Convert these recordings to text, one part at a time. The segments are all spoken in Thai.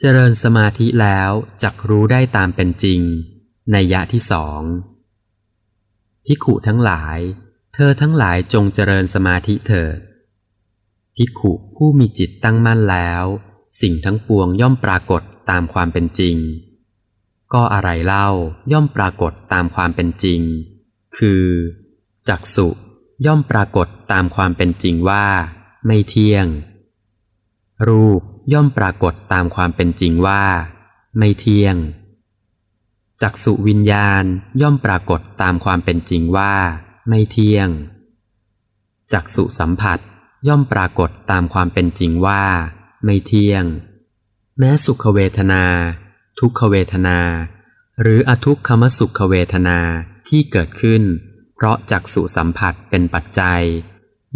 เจริญสมาธิแล้วจักรู้ได้ตามเป็นจริง ในยะที่สองภิขุทั้งหลาย เธอทั้งหลายจงเจริญสมาธิเถิดภิขุผู้มีจิตตั้งมั่นแล้ว สิ่งทั้งปวงย่อมปรากฏตามความเป็นจริง ก็อะไรเล่าย่อมปรากฏตามความเป็นจริง คือจักสุย่อมปรากฏตามความเป็นจริงว่า ไม่เที่ยง รูป ย่อมปรากฏตามความเป็นจริงว่า ไม่เที่ยง จักสุวิญญาณย่อมปรากฏตามความเป็นจริงว่า ไม่เที่ยง จักสุสัมผัสย่อมปรากฏตามความเป็นจริงว่า ไม่เที่ยง แม้สุขเวทนา ทุกขเวทนา หรืออทุกขมสุขเวทนาที่เกิดขึ้น เพราะจักสุสัมผัสเป็นปัจจัย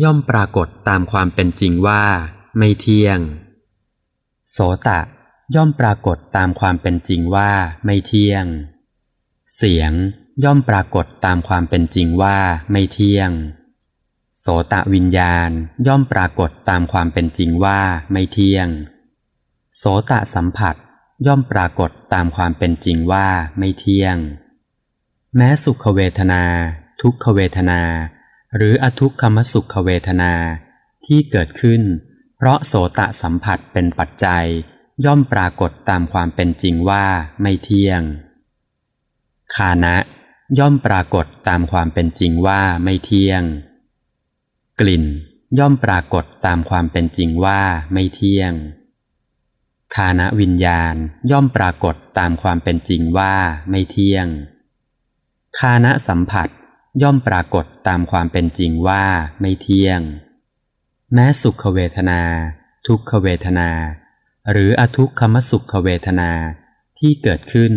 ย่อมปรากฏตามความเป็นจริงว่า ไม่เที่ยง โสตะย่อมปรากฏตามความเป็นจริงว่าไม่เที่ยง เสียงย่อมปรากฏตามความเป็นจริงว่าไม่เที่ยง โสตะวิญญาณย่อมปรากฏตามความเป็นจริงว่าไม่เที่ยง โสตะสัมผัสย่อมปรากฏตามความเป็นจริงว่าไม่เที่ยง แม้สุขเวทนา ทุกขเวทนา หรืออทุกขมสุขเวทนาที่เกิดขึ้น เพราะโสตะสัมผัสเป็นปัจจัย ย่อมปรากฏตามความเป็นจริงว่าไม่เที่ยง คานะ ย่อมปรากฏตามความเป็นจริงว่าไม่เที่ยง กลิ่น ย่อมปรากฏตามความเป็นจริงว่าไม่เที่ยง คานะวิญญาณย่อมปรากฏตามความเป็นจริงว่าไม่เที่ยง คานะสัมผัสย่อมปรากฏตามความเป็นจริงว่าไม่เที่ยง แม้สุขเวทนา ทุกขเวทนา หรืออทุกขมสุขเวทนาที่เกิดขึ้น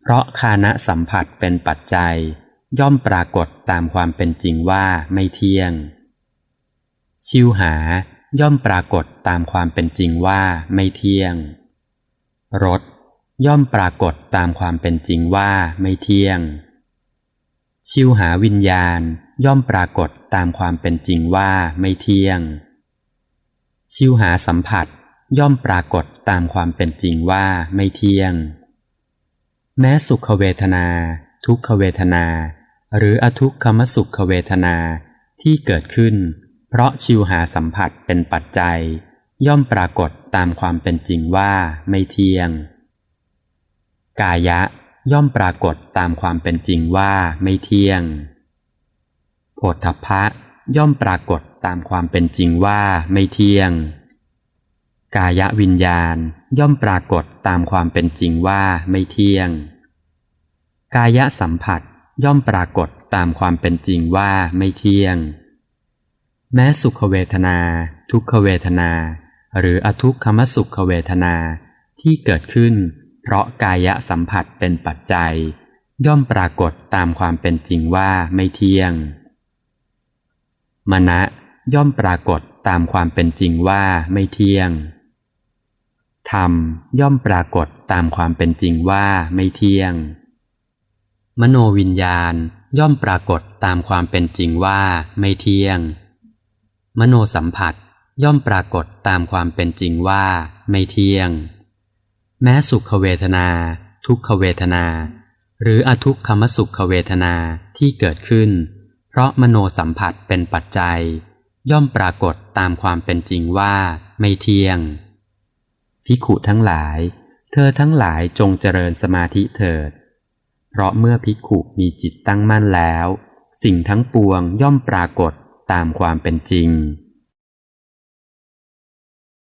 เพราะคานะสัมผัสเป็นปัจจัย ย่อมปรากฏตามความเป็นจริงว่าไม่เที่ยง ชิวหาย่อมปรากฏตามความเป็นจริงว่าไม่เที่ยงรสย่อมปรากฏตามความเป็นจริงว่าไม่เที่ยง ชิวหาวิญญาณย่อมปรากฏตามความเป็นจริงว่าไม่เที่ยง ชิวหาสัมผัสย่อมปรากฏตามความเป็นจริงว่าไม่เที่ยง แม้สุขเวทนา ทุกขเวทนา หรืออทุกขมสุขเวทนาที่เกิดขึ้น เพราะชิวหาสัมผัสเป็นปัจจัย ย่อมปรากฏตามความเป็นจริงว่าไม่เที่ยง กายะย่อมปรากฏตามความเป็นจริงว่าไม่เที่ยงโผฏฐพะ ย่อมปรากฏตามความเป็นจริงว่าไม่เที่ยง กายวิญญาณย่อมปรากฏตามความเป็นจริงว่าไม่เที่ยง กายสัมผัสย่อมปรากฏตามความเป็นจริงว่าไม่เที่ยง แม้สุขเวทนา ทุกขเวทนา หรืออทุกขมสุขเวทนาที่เกิดขึ้น เพราะกายสัมผัสเป็นปัจจัย ย่อมปรากฏตามความเป็นจริงว่าไม่เที่ยง มณะย่อมปรากฏตามความเป็นจริงว่าไม่เที่ยง ธรรมย่อมปรากฏตามความเป็นจริงว่าไม่เที่ยง มโนวิญญาณย่อมปรากฏตามความเป็นจริงว่าไม่เที่ยง มโนสัมผัสย่อมปรากฏตามความเป็นจริงว่าไม่เที่ยง แม้สุขเวทนา ทุกขเวทนา หรืออทุกขมสุขเวทนาที่เกิดขึ้น ราะมโนสัมผัสเป็นปัจจัย ย่อมปรากฏตามความเป็นจริงว่าไม่เที่ยงพิขุทั้งหลาย เธอทั้งหลายจงเจริญสมาธิเถิด เพราะเมื่อพิขุมีจิตตั้งมั่นแล้ว สิ่งทั้งปวงย่อมปรากฏตามความเป็นจริง